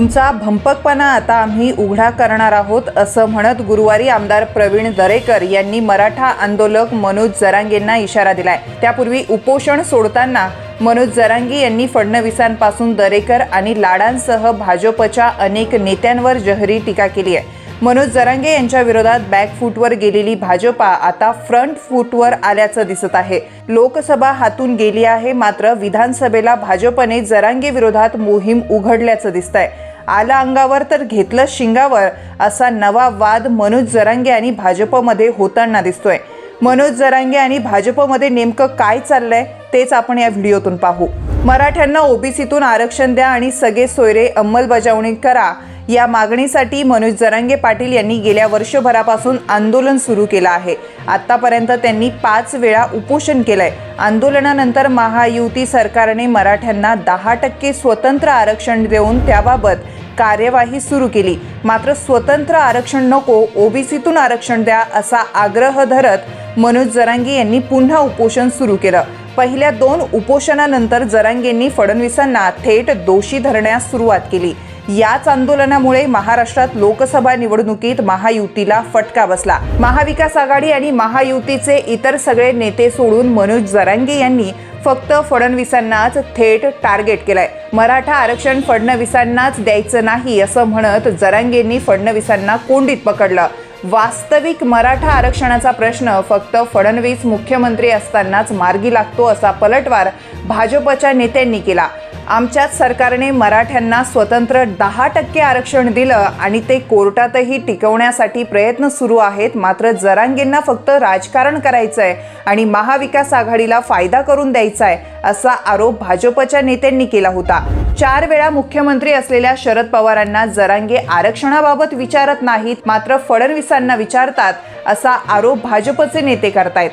तुमचा भंपकपणा आता आम्ही उघडा करणार आहोत असं म्हणत गुरुवारी आमदार प्रवीण दरेकर यांनी मराठा आंदोलक मनोज जरांगेंना इशारा दिलाय. त्यापूर्वी उपोषण सोडताना मनोज जरांगी यांनी फडणवीसांपासून दरेकर आणि लाडांसह भाजपच्या अनेक नेत्यांवर जहरी टीका केली आहे. मनोज जरांगे यांच्या विरोधात बॅकफूटवर गेलेली भाजपा आता फ्रंट फूटवर आल्याचं दिसत आहे. लोकसभा हातून गेली आहे मात्र विधानसभेला भाजपने जरांगे विरोधात मोहीम उघडल्याचं दिसतंय. आलं अंगावर तर घेतलं शिंगावर असा नवा वाद मनोज जरांगे आणि भाजपमध्ये होताना दिसतोय. मनोज जरांगे आणि भाजपमध्ये नेमकं काय चाललंय तेच आपण या व्हिडिओतून पाहू. मराठ्यांना ओबीसीतून आरक्षण द्या आणि सगळे सोयरे अंमलबजावणी करा. या मागणीसाठी मनोज जरांगे पाटील यांनी गेल्या वर्षभरापासून आंदोलन सुरू केलं आहे. आतापर्यंत त्यांनी पाच वेळा उपोषण केलंय. आंदोलनानंतर महायुती सरकारने मराठ्यांना दहा टक्के स्वतंत्र आरक्षण देऊन त्याबाबत कार्यवाही सुरू केली. मात्र स्वतंत्र आरक्षण नको ओबीसीतून आरक्षण द्या असा आग्रह धरत मनोज जरांगे यांनी पुन्हा उपोषण सुरू केलं. पहिल्या दोन उपोषणानंतर जरांगेंनी फडणवीसांना थेट दोषी धरण्यास सुरुवात केली. याच आंदोलनामुळे महाराष्ट्रात लोकसभा निवडणुकीत महायुतीला फटका बसला. महाविकास आघाडी आणि महायुतीचे इतर सगळे नेते सोडून मनोज जरांगे यांनी फक्त फडणवीसांनाच थेट टार्गेट केलंय. मराठा आरक्षण फडणवीसांनाच द्यायचं नाही असं म्हणत जरांगेंनी फडणवीसांना कोंडीत पकडलं. वास्तविक मराठा आरक्षणाचा प्रश्न फक्त फडणवीस मुख्यमंत्री असतानाच मार्गी लागतो असा पलटवार भाजपच्या नेत्यांनी केला. आमच्याच सरकारने मराठ्यांना स्वतंत्र दहा टक्के आरक्षण दिलं आणि ते कोर्टातही टिकवण्यासाठी प्रयत्न सुरू आहेत. मात्र जरांगेंना फक्त राजकारण करायचं आहे आणि महाविकास आघाडीला फायदा करून द्यायचा आहे असा आरोप भाजपच्या नेत्यांनी केला होता. चार वेळा मुख्यमंत्री असलेल्या शरद पवारांना जरांगे आरक्षणाबाबत विचारत नाहीत मात्र फडणवीसांना विचारतात असा आरोप भाजपचे नेते करतायत.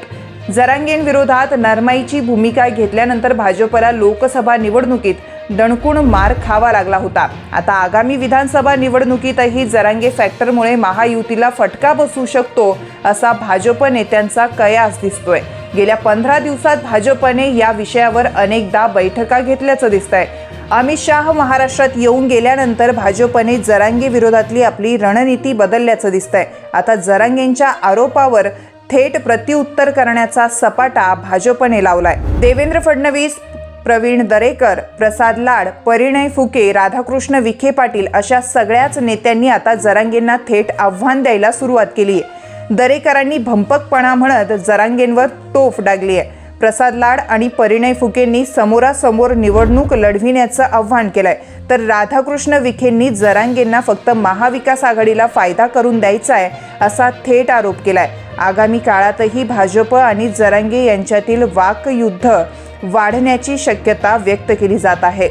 जरांगेंविरोधात नरमाईची भूमिका घेतल्यानंतर भाजपला लोकसभा निवडणुकीत दणकून मार खावा लागला होता. आता आगामी विधानसभा निवडणुकीतही जरांगे फॅक्टरमुळे महायुतीला फटका बसू शकतो असा भाजप नेत्यांचा कयास दिसतोय. गेल्या पंधरा दिवसात भाजपने या विषयावर अनेकदा बैठका घेतल्याचं दिसतंय. अमित शाह महाराष्ट्रात येऊन गेल्यानंतर भाजपने जरांगे विरोधातली आपली रणनीती बदलल्याचं दिसतंय. आता जरांगेंच्या आरोपावर थेट प्रत्युत्तर करण्याचा सपाटा भाजपने लावलाय. देवेंद्र फडणवीस प्रवीण दरेकर प्रसाद लाड परिणय फुके राधाकृष्ण विखे पाटील अशा सगळ्याच नेत्यांनी आता जरांगेंना थेट आव्हान द्यायला सुरुवात केली आहे. दरेकरांनी भंपकपणा म्हणत जरांगेंवर तोफ डागली आहे प्रसाद लाड आणि परिणय फुकेंनी समोरासमोर निवडणूक लढविण्याचं आव्हान केलंय. तर राधाकृष्ण विखेंनी जरांगेंना फक्त महाविकास आघाडीला फायदा करून द्यायचा आहे असा थेट आरोप केलाय. आगामी काळातही भाजप आणि जरांगे यांच्यातील वाकयुद्ध वाढण्याची शक्यता व्यक्त केली जात आहे.